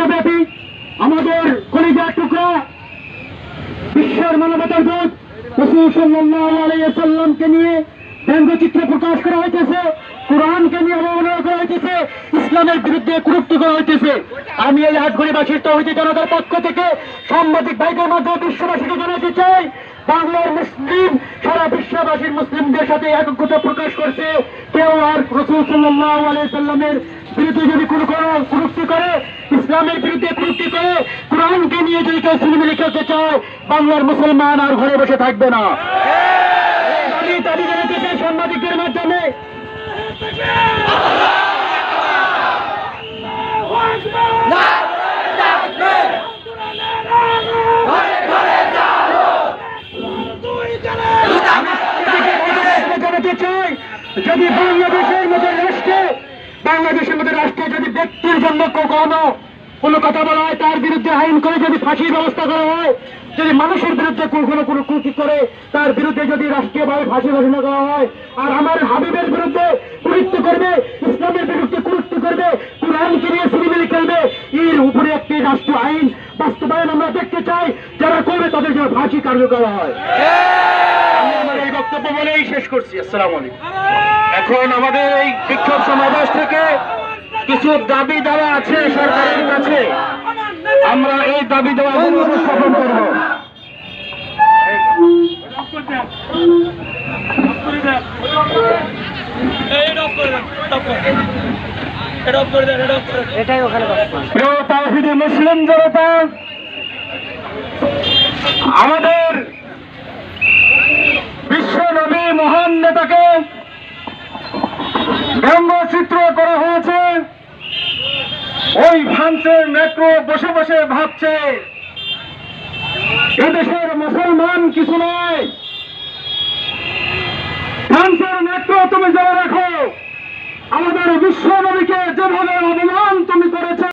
বিশ্বব্যাপী আমাদের কলিজার টুকরা বিশ্বের মানবতার দূত রসুল সাল্লাল্লাহু আলাইহি সাল্লামকে নিয়ে ব্যঙ্গচিত্র প্রকাশ করা হইতেছে, কোরআনকে নিয়ে অবমাননা করা হইতেছে, ইসলামের বিরুদ্ধে কুরুক্তি করা হইতেছে। আমি এই আটগড়িবাসীর তৌহিদি জনতার পক্ষ থেকে সাংবাদিক ভাইদের মাধ্যমে বিশ্ববাসীকে জানাতে চাই, বাংলার মুসলিম, সারা বিশ্ববাসীর মুসলিমদের সাথে একত্রতা প্রকাশ করছে, কেউ আর রসুল সাল্লাল্লাহু আলাইহি সাল্লামের বিরুদ্ধে যদি কোনো কোনো করে ইসলামের বিরুদ্ধে কুরুক্তি করে কোরআনকে নিয়ে যদি কেউ সিনেমিলি খেলতে চায়, বাংলার মুসলমান আর ঘরে বসে থাকবে না। সাংবাদিকদের মাধ্যমে। যদি বাংলাদেশের মতো রাষ্ট্রে বাংলাদেশের মতো রাষ্ট্রে যদি ব্যক্তির জন্য কখনো কোনো কথা বলা হয়, তার বিরুদ্ধে আইন করে যদি ফাঁসির ব্যবস্থা করা হয়, যদি মানুষের বিরুদ্ধে কখনো কোনো কুচি করে, তার বিরুদ্ধে যদি রাষ্ট্রীয়ভাবে ফাঁসি ঘোষণা করা হয়, আর আমার হাবিবের বিরুদ্ধে কুরুত্ব করবে, ইসলামের বিরুদ্ধে কুরুত্ব করবে, কোরআনকে নিয়ে সিনেমিলি খেলবে, এর উপরে একটি রাষ্ট্র আইন বাস্তবায়ন আমরা দেখতে চাই, যারা করবে তাদের জন্য ফাঁসি কার্যকর হয়। আমি আমার এই বক্তব্য বলেই শেষ করছি। আসসালামু আলাইকুম। এখন আমাদের এই বিক্ষোভ সমাবেশ থেকে কিছু দাবি দেওয়া আছে সরকারের কাছে? আমরা এই দাবি দেওয়া উপস্থাপন করব। মুসলিম জনতা আমাদের বিশ্ব নবী মহান নেতাকে ব্যঙ্গচিত্র করা হয়েছে। ওই ফ্রান্সের মেট্রো বসে বসে ভাবছে। এদেশের মুসলমান কিছু নয়।